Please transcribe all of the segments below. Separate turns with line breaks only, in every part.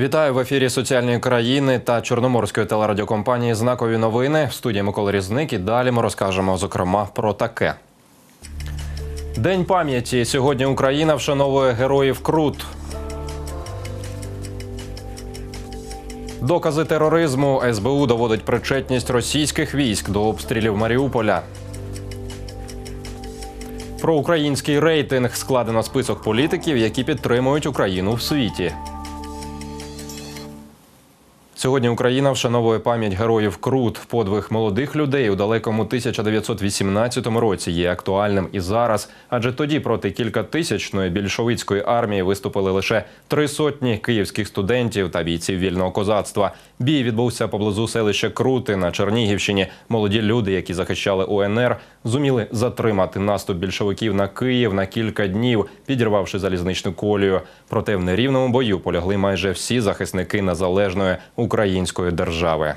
Вітаю в ефірі соціальної країни та чорноморської телерадіокомпанії Знакові новини в студії Микола Різник. І далі ми розкажемо зокрема про таке. День пам'яті. Сьогодні Україна вшановує героїв Крут. Докази тероризму СБУ доводить причетність російських військ до обстрілів Маріуполя. Про український рейтинг складено список політиків, які підтримують Україну в світі. Сьогодні Україна вшановує пам'ять героїв Крут. Подвиг молодих людей у далекому 1918 році є актуальним і зараз, адже тоді проти кількатисячної більшовицької армії виступили лише три сотні київських студентів та бійців вільного козацтва. Бій відбувся поблизу селища Крути на Чернігівщині. Молоді люди, які захищали УНР, зуміли затримати наступ більшовиків на Київ на кілька днів, підірвавши залізничну колію. Проте в нерівному бою полягли майже всі захисники незалежної української держави.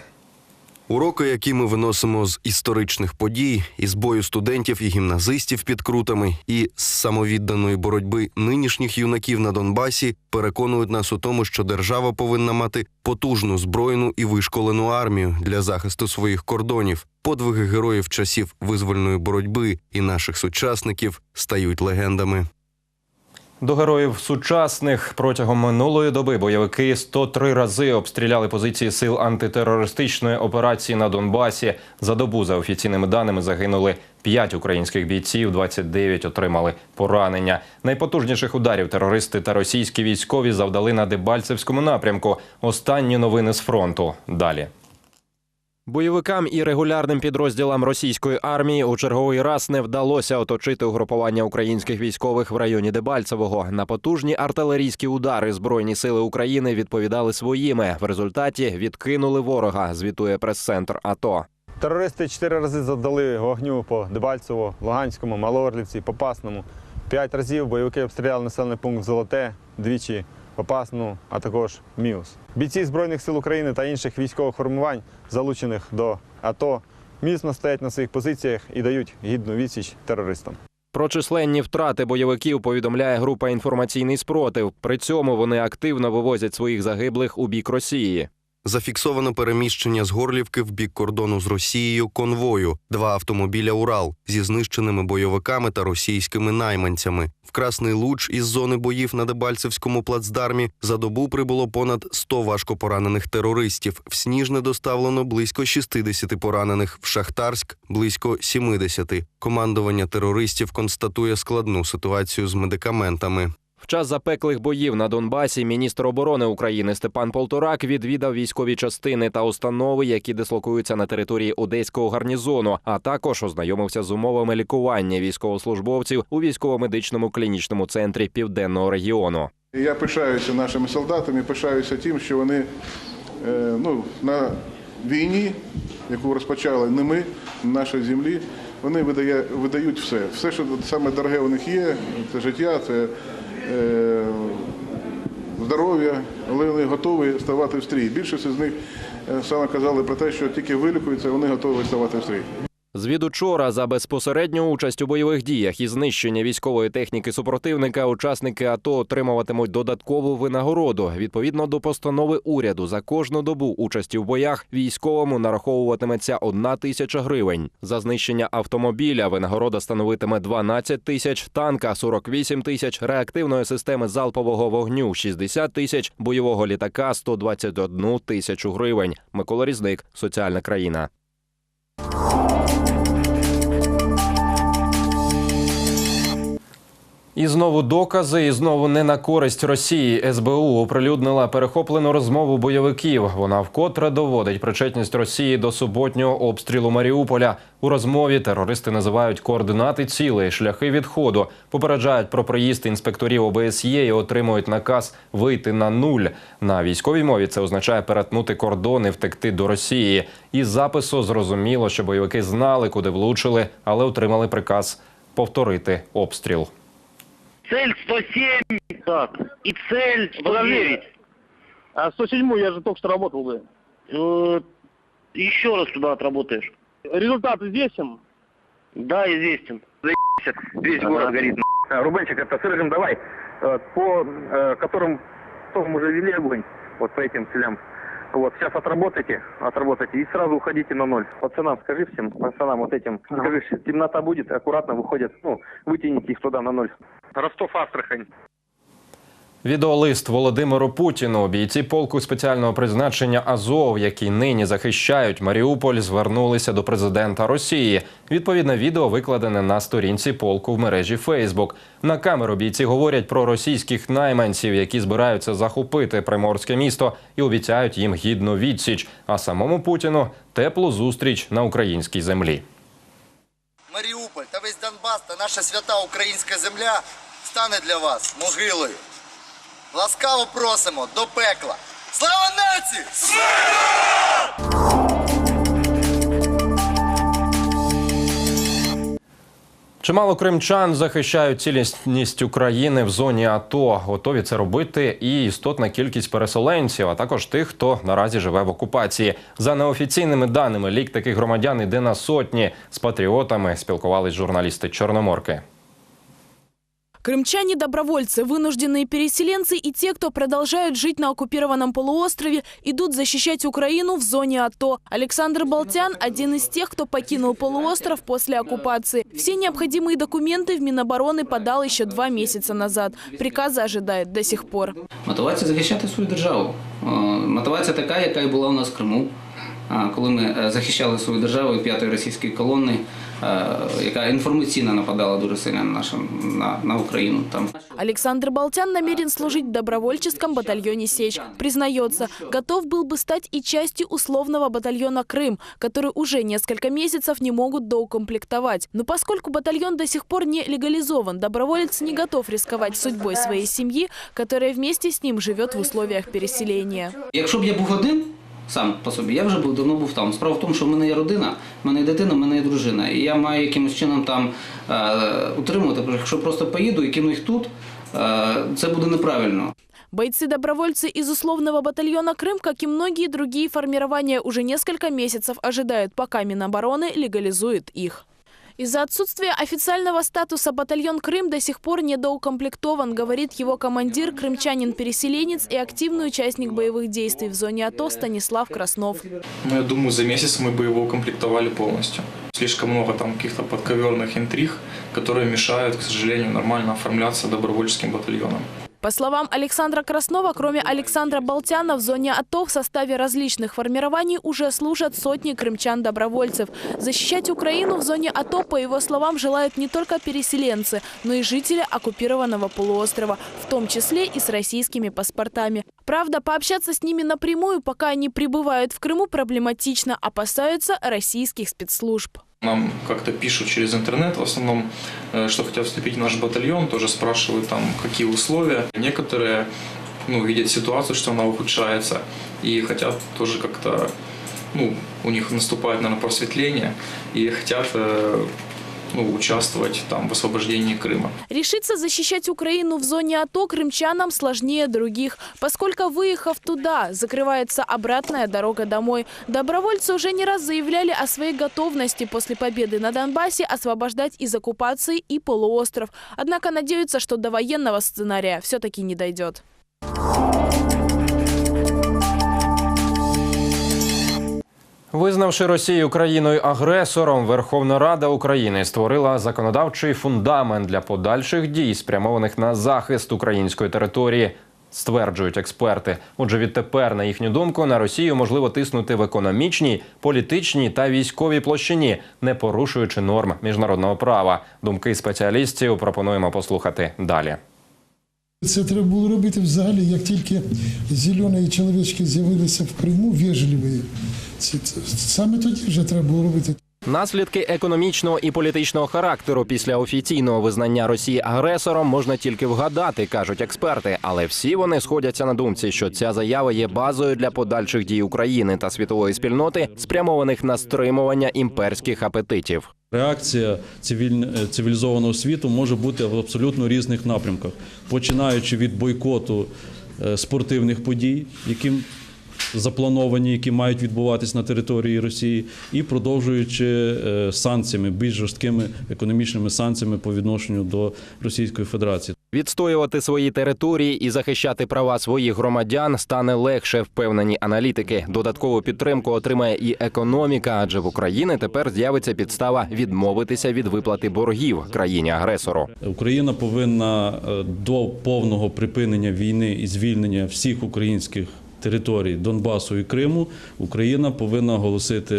Уроки, які ми виносимо з історичних подій, із бою студентів і гімназистів під крутами, і з самовідданої боротьби нинішніх юнаків на Донбасі, переконують нас у тому, що держава повинна мати потужну збройну і вишколену армію для захисту своїх кордонів. Подвиги героїв часів визвольної боротьби і наших сучасників стають легендами.
До героїв сучасних протягом минулої доби бойовики 103 рази обстріляли позиції сил антитерористичної операції на Донбасі. За добу, за офіційними даними, загинули 5 українських бійців, 29 отримали поранення. Найпотужніших ударів терористи та російські військові завдали на Дебальцевському напрямку. Останні новини з фронту. Далі. Бойовикам і регулярним підрозділам російської армії у черговий раз не вдалося оточити угрупування українських військових в районі Дебальцевого. На потужні артилерійські удари збройні сили України відповідали своїми. В результаті відкинули ворога. Звітує прес-центр АТО.
Терористи чотири рази завдали вогню по Дебальцево, Луганському, Малоорлівці, Попасному. П'ять разів бойовики обстріляли населений пункт Золоте, двічі Попасну, а також Міус. Бійці Збройних сил України та інших військових формувань, залучених до АТО, міцно стоять на своїх позиціях і дають гідну відсіч терористам.
Про численні втрати бойовиків повідомляє група інформаційний спротив. При цьому вони активно вивозять своїх загиблих у бік Росії.
Зафіксовано переміщення з Горлівки в бік кордону з Росією конвою, два автомобіля Урал зі знищеними бойовиками та російськими найманцями. В Красний Луч із зони боїв на Дебальцевському плацдармі за добу прибуло понад 100 важкопоранених терористів. В Сніжне доставлено близько 60 поранених, в Шахтарськ близько 70. Командування терористів констатує складну ситуацію з медикаментами.
В час запеклих боїв на Донбасі міністр оборони України Степан Полторак відвідав військові частини та установи, які дислокуються на території одеського гарнізону, а також ознайомився з умовами лікування військовослужбовців у військово-медичному клінічному центрі південного регіону.
Я пишаюся нашими солдатами, пишаюся тим, що вони е, ну, на війні, яку розпочали не ми, на нашій землі, вони видає, видають все. Все, що саме дороге у них є, це життя, це здоров'я, але вони готові ставати в стрій. Більшість з них е, саме казали про те, що тільки вилікуються, вони готові ставати в стрій.
Звідучора за безпосередню участь у бойових діях і знищення військової техніки супротивника учасники АТО отримуватимуть додаткову винагороду. Відповідно до постанови уряду за кожну добу участі в боях військовому нараховуватиметься одна тисяча гривень. За знищення автомобіля винагорода становитиме 12 тисяч, танка 48 тисяч, реактивної системи залпового вогню 60 тисяч, бойового літака 121 тисячу гривень. Микола Різник, соціальна країна. І знову докази, і знову не на користь Росії. СБУ оприлюднила перехоплену розмову бойовиків. Вона вкотре доводить причетність Росії до суботнього обстрілу Маріуполя. У розмові терористи називають координати цілей, шляхи відходу, попереджають про приїзд інспекторів ОБСЄ і отримують наказ вийти на нуль. На військовій мові це означає перетнути кордон і втекти до Росії. Із запису зрозуміло, що бойовики знали, куди влучили, але отримали приказ повторити обстріл.
Цель 107, так. И цель 109.
А 107 я же только что работал бы.
Э, еще раз туда отработаешь.
Результат известен.
Да, известен.
весь
Ага.
город горит. Рубенчик, это с Рыжим давай, э, по э, которым которым уже вели огонь. вот по этим целям. Вот, сейчас отработайте, отработайте и сразу уходите на ноль. Пацанам скажи всем, пацанам вот этим, скажи, темнота будет, аккуратно выходят, ну, вытяните их туда на ноль. Ростов, Астрахань.
Відеолист Володимиру Путіну. Бійці полку спеціального призначення Азов, які нині захищають Маріуполь, звернулися до президента Росії. Відповідне відео викладене на сторінці полку в мережі Фейсбук. На камеру бійці говорять про російських найманців, які збираються захопити приморське місто і обіцяють їм гідну відсіч. А самому Путіну теплу зустріч на українській землі.
Маріуполь та весь Донбас та наша свята українська земля стане для вас могилою. Ласкаво просимо до пекла. Слава нації!
Чимало кримчан захищають цілісність України в зоні АТО. Готові це робити і істотна кількість переселенців, а також тих, хто наразі живе в окупації. За неофіційними даними, лік таких громадян іде на сотні. З патріотами спілкувались журналісти Чорноморки.
Крымчане-добровольцы, вынужденные переселенцы и те, кто продолжают жить на оккупированном полуострове, идут защищать Украину в зоне АТО. Александр Болтян – один из тех, кто покинул полуостров после оккупации. Все необходимые документы в Минобороны подал еще два месяца назад. Приказа ожидает до сих пор.
Мотивація захищати свою державу. Е, Мотивація така, яка і була у нас в Криму. А, Коли ми е, захищали свою державу від п'ятої російської колони, е, яка інформаційно нападала дуже сильно на нашу на, на Україну. Там
Александр Болтян намерен служить в добровольческом батальоне «Сечь». Признается, готов был бы стать и частью условного батальона «Крым», который уже несколько месяцев не могут доукомплектовать. Но поскольку батальон до сих пор не легализован, доброволец не готов рисковать судьбой своей семьи, которая вместе с ним живет в условиях переселения.
Якщо б я був один сам по собі, я вже був давно був там. Справа в тому, що в мене є родина, в мене є дитина, в мене є дружина. І я маю якимось чином там е, утримувати. Бо Якщо просто поїду і кину їх тут, е, це буде неправильно.
Бойцы-добровольцы из условного батальона «Крым», как и многие другие формирования, уже несколько месяцев ожидают, пока Минобороны легализует их. Из-за отсутствия официального статуса батальон «Крым» до сих пор недоукомплектован, говорит его командир, крымчанин-переселенец и активный участник боевых действий в зоне АТО Станислав Краснов.
Ну, я думаю, за месяц мы бы его укомплектовали полностью. Слишком много там каких-то подковерных интриг, которые мешают, к сожалению, нормально оформляться добровольческим батальоном.
По словам Александра Краснова, кроме Александра Болтяна, в зоне АТО в составе различных формирований уже служат сотни крымчан-добровольцев. Защищать Украину в зоне АТО, по его словам, желают не только переселенцы, но и жители оккупированного полуострова, в том числе и с российскими паспортами. Правда, пообщаться с ними напрямую, пока они прибывают в Крыму, проблематично, опасаются российских спецслужб.
Нам как-то пишут через интернет в основном, э, что хотят вступить в наш батальон, тоже спрашивают там, какие условия. Некоторые ну, видят ситуацию, что она ухудшается, и хотят тоже как-то, ну, у них наступает, наверное, просветление, и хотят э, ну, участвовать там в освобождении Крыма.
Решиться защищать Украину в зоне АТО крымчанам сложнее других, поскольку, выехав туда, закрывается обратная дорога домой. Добровольцы уже не раз заявляли о своей готовности после победы на Донбассе освобождать из оккупации и полуостров. Однако надеются, что до военного сценария все-таки не дойдет.
Визнавши Росію країною агресором, Верховна Рада України створила законодавчий фундамент для подальших дій, спрямованих на захист української території. Стверджують експерти. Отже, відтепер, на їхню думку, на Росію можливо тиснути в економічній, політичній та військовій площині, не порушуючи норм міжнародного права. Думки спеціалістів пропонуємо послухати далі.
Це треба було робити взагалі, як тільки зелені чоловічки з'явилися в Криму, вежливі. Це, саме тоді вже треба було робити.
Наслідки економічного і політичного характеру після офіційного визнання Росії агресором можна тільки вгадати, кажуть експерти. Але всі вони сходяться на думці, що ця заява є базою для подальших дій України та світової спільноти, спрямованих на стримування імперських апетитів.
Реакція цивіль- е, цивілізованого світу може бути в абсолютно різних напрямках, починаючи від бойкоту е, спортивних подій, які заплановані, які мають відбуватись на території Росії, і продовжуючи е, санкціями, більш жорсткими економічними санкціями по відношенню до Російської Федерації.
Відстоювати свої території і захищати права своїх громадян стане легше, впевнені аналітики. Додаткову підтримку отримає і економіка, адже в Україні тепер з'явиться підстава відмовитися від виплати боргів країні агресору.
Україна повинна е, до повного припинення війни і звільнення всіх українських територій Донбасу і Криму. Україна повинна оголосити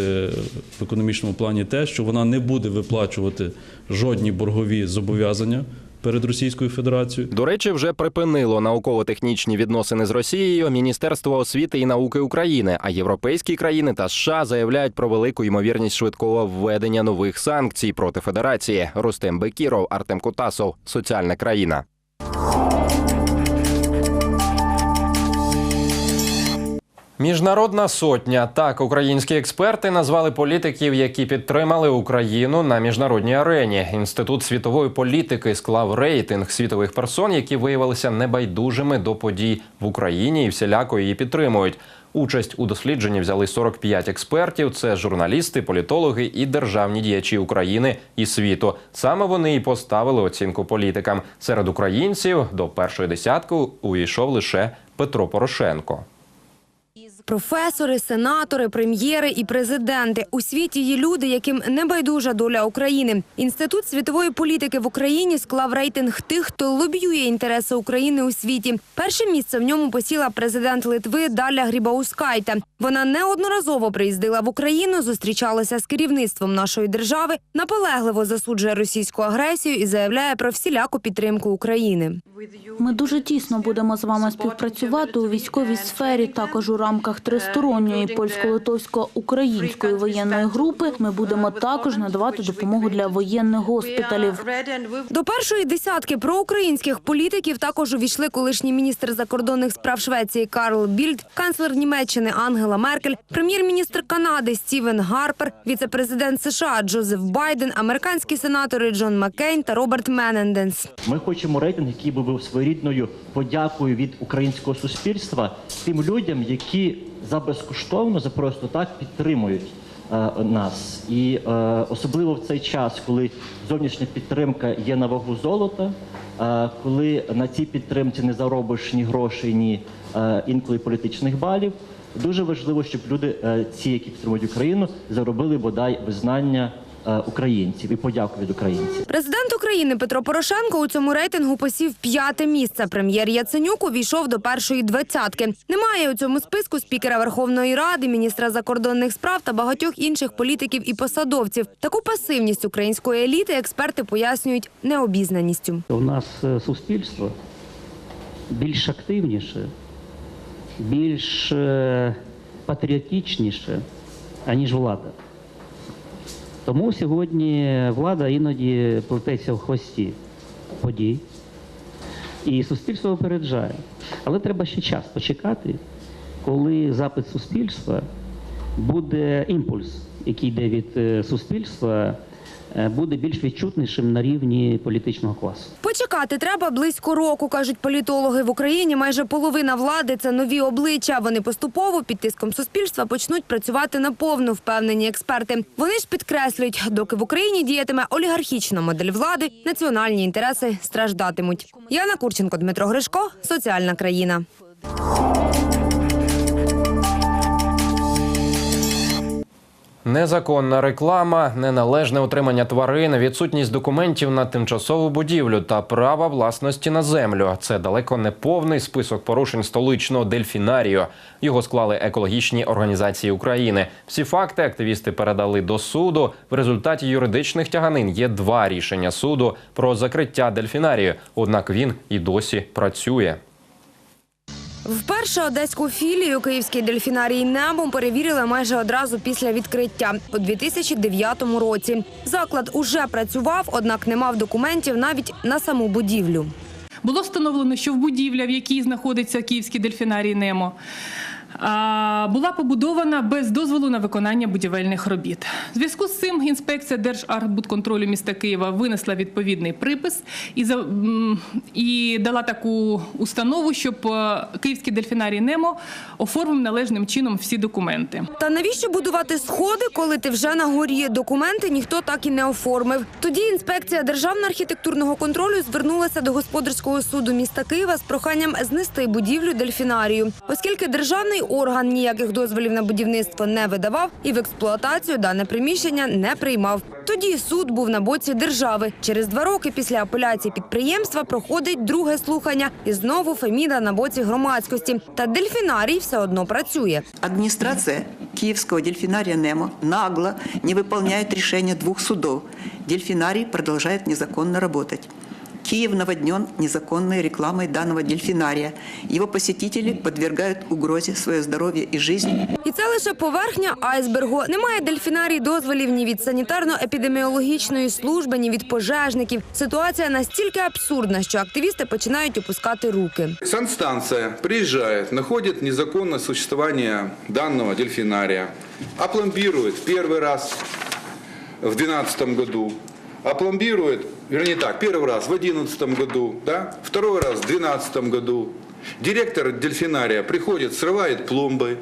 в економічному плані те, що вона не буде виплачувати жодні боргові зобов'язання перед Російською Федерацією.
До речі, вже припинило науково-технічні відносини з Росією Міністерство освіти і науки України. А європейські країни та США заявляють про велику ймовірність швидкого введення нових санкцій проти Федерації. Рустем Бекіров, Артем Кутасов, соціальна країна. Міжнародна сотня так українські експерти назвали політиків, які підтримали Україну на міжнародній арені. Інститут світової політики склав рейтинг світових персон, які виявилися небайдужими до подій в Україні і всіляко її підтримують. Участь у дослідженні взяли 45 експертів. Це журналісти, політологи і державні діячі України і світу. Саме вони і поставили оцінку політикам. Серед українців до першої десятки увійшов лише Петро Порошенко.
Професори, сенатори, прем'єри і президенти у світі є люди, яким не байдужа доля України. Інститут світової політики в Україні склав рейтинг тих, хто лобіює інтереси України у світі. Перше місце в ньому посіла президент Литви Даля Грібаускайте. Вона неодноразово приїздила в Україну, зустрічалася з керівництвом нашої держави, наполегливо засуджує російську агресію і заявляє про всіляку підтримку України.
Ми дуже тісно будемо з вами співпрацювати у військовій сфері, також у рамках тристоронньої польсько-литовсько-української воєнної групи. Ми будемо також надавати допомогу для воєнних госпіталів.
До першої десятки проукраїнських політиків також увійшли колишній міністр закордонних справ Швеції Карл Більд, канцлер Німеччини Ангела Меркель, прем'єр-міністр Канади Стівен Гарпер, віце-президент США Джозеф Байден, американські сенатори Джон Маккейн та Роберт Мененденс.
Ми хочемо рейтинг, який би був своєрідною подякою від українського суспільства тим людям, які за безкоштовно, за просто так підтримують е, нас. І е, особливо в цей час, коли зовнішня підтримка є на вагу золота, е, коли на цій підтримці не заробиш ні грошей, ні е, інколи політичних балів. Дуже важливо, щоб люди, е, ці, які підтримують Україну, заробили бодай визнання українців і подяку від українців.
Президент України Петро Порошенко у цьому рейтингу посів п'яте місце. Прем'єр Яценюк увійшов до першої двадцятки. Немає у цьому списку спікера Верховної Ради, міністра закордонних справ та багатьох інших політиків і посадовців. Таку пасивність української еліти експерти пояснюють необізнаністю.
У нас е, суспільство більш активніше, більш е, патріотичніше, аніж влада. Тому сьогодні влада іноді плететься в хвості подій, і суспільство опереджає. Але треба ще час почекати, коли запит суспільства буде імпульс, який йде від е, суспільства, буде більш відчутнішим на рівні політичного класу.
Почекати треба близько року, кажуть політологи. В Україні майже половина влади це нові обличчя. Вони поступово під тиском суспільства почнуть працювати наповну, впевнені експерти. Вони ж підкреслюють, доки в Україні діятиме олігархічна модель влади, національні інтереси страждатимуть. Яна Курченко, Дмитро Гришко, соціальна країна.
Незаконна реклама, неналежне утримання тварин, відсутність документів на тимчасову будівлю та права власності на землю. Це далеко не повний список порушень столичного дельфінарію. Його склали екологічні організації України. Всі факти активісти передали до суду. В результаті юридичних тяганин є два рішення суду про закриття дельфінарію. Однак він і досі працює.
Вперше одеську філію Київський дельфінарій небом перевірили майже одразу після відкриття у 2009 році. Заклад уже працював, однак не мав документів навіть на саму будівлю.
Було встановлено, що в будівля, в якій знаходиться Київський дельфінарій Немо, була побудована без дозволу на виконання будівельних робіт. В зв'язку з цим інспекція Держархбудконтролю міста Києва винесла відповідний припис і, і дала таку установу, щоб е, Київський дельфінарій Немо оформив належним чином всі документи.
Та навіщо будувати сходи, коли ти вже на горі? Документи ніхто так і не оформив. Тоді інспекція державного архітектурного контролю звернулася до господарського суду міста Києва з проханням знести будівлю дельфінарію, оскільки державний орган ніяких дозволів на будівництво не видавав і в експлуатацію дане приміщення не приймав. Тоді суд був на боці держави. Через два роки після апеляції підприємства проходить друге слухання, і знову Феміда на боці громадськості. Та дельфінарій все одно працює.
Администрация Киевского дельфинария «Немо» нагло не выполняет решения двух судов. Дельфинарий продолжает незаконно работать. Киев наводнен незаконной рекламой данного дельфинария. Его посетители подвергают угрозе свое здоровье и жизнь.
І це лише поверхня айсбергу. Немає дельфінарій дозволів ні від санітарно-епідеміологічної служби, ні від пожежників. Ситуація настільки абсурдна, що активісти починають опускати руки.
Санстанция приезжает, находит незаконное существование данного дельфинария, опломбирует первый раз в 2012 году, опломбирует, вернее так, первый раз в 2011 году, да, второй раз в 2012 году. Директор дельфинария приходит, срывает пломбы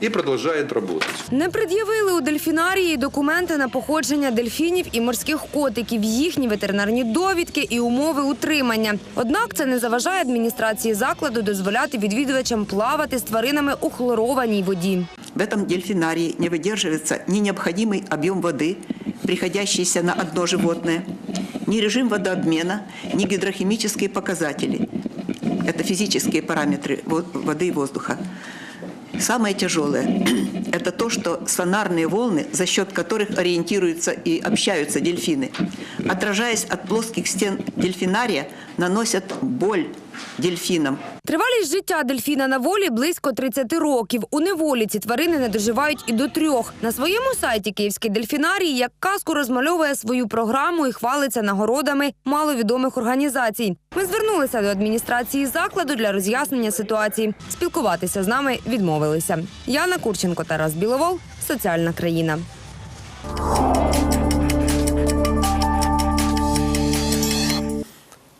и продолжает работать.
Не пред'явили у дельфінарії документи на походження дельфінів і морських котиків, їхні ветеринарні довідки і умови утримання. Однак це не заважає адміністрації закладу дозволяти відвідувачам плавати з тваринами у хлорованій воді.
В этом дельфинарии не выдерживается ни необходимый объем воды, приходящийся на одно животное, Ни режим водообмена, ни гидрохимические показатели. Это физические параметры во- воды и воздуха. Самое тяжелое – это то, что сонарные волны, за счет которых ориентируются и общаются дельфины, отражаясь от плоских стен дельфинария, наносят боль дельфинам.
Тривалість життя дельфіна на волі близько 30 років. У неволі ці тварини не доживають і до трьох. На своєму сайті Київський дельфінарій як казку розмальовує свою програму і хвалиться нагородами маловідомих організацій. Ми звернулися до адміністрації закладу для роз'яснення ситуації. Спілкуватися з нами відмовилися. Яна Курченко, Тарас Біловол, соціальна країна.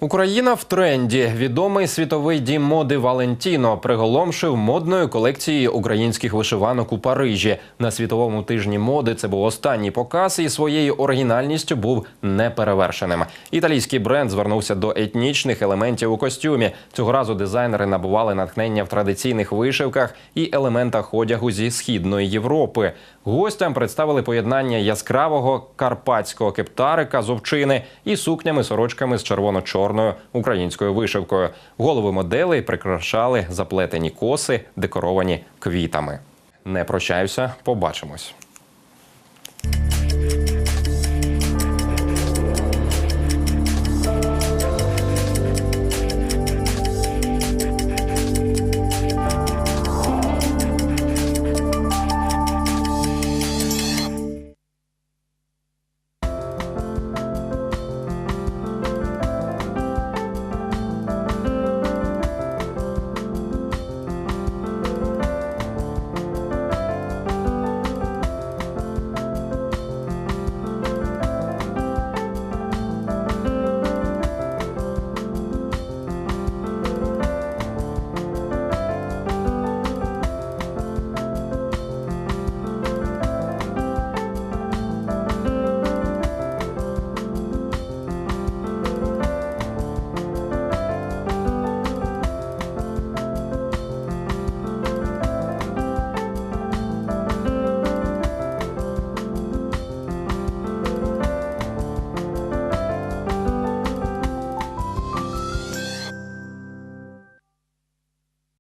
Україна в тренді. Відомий світовий дім моди Валентіно приголомшив модною колекцією українських вишиванок у Парижі. На світовому тижні моди це був останній показ і своєю оригінальністю був неперевершеним. Італійський бренд звернувся до етнічних елементів у костюмі. Цього разу дизайнери набували натхнення в традиційних вишивках і елементах одягу зі східної Європи. Гостям представили поєднання яскравого карпатського кептарика з овчини і сукнями сорочками з червоно-чорною українською вишивкою. Голови моделей прикрашали заплетені коси, декоровані квітами. Не прощаюся, побачимось.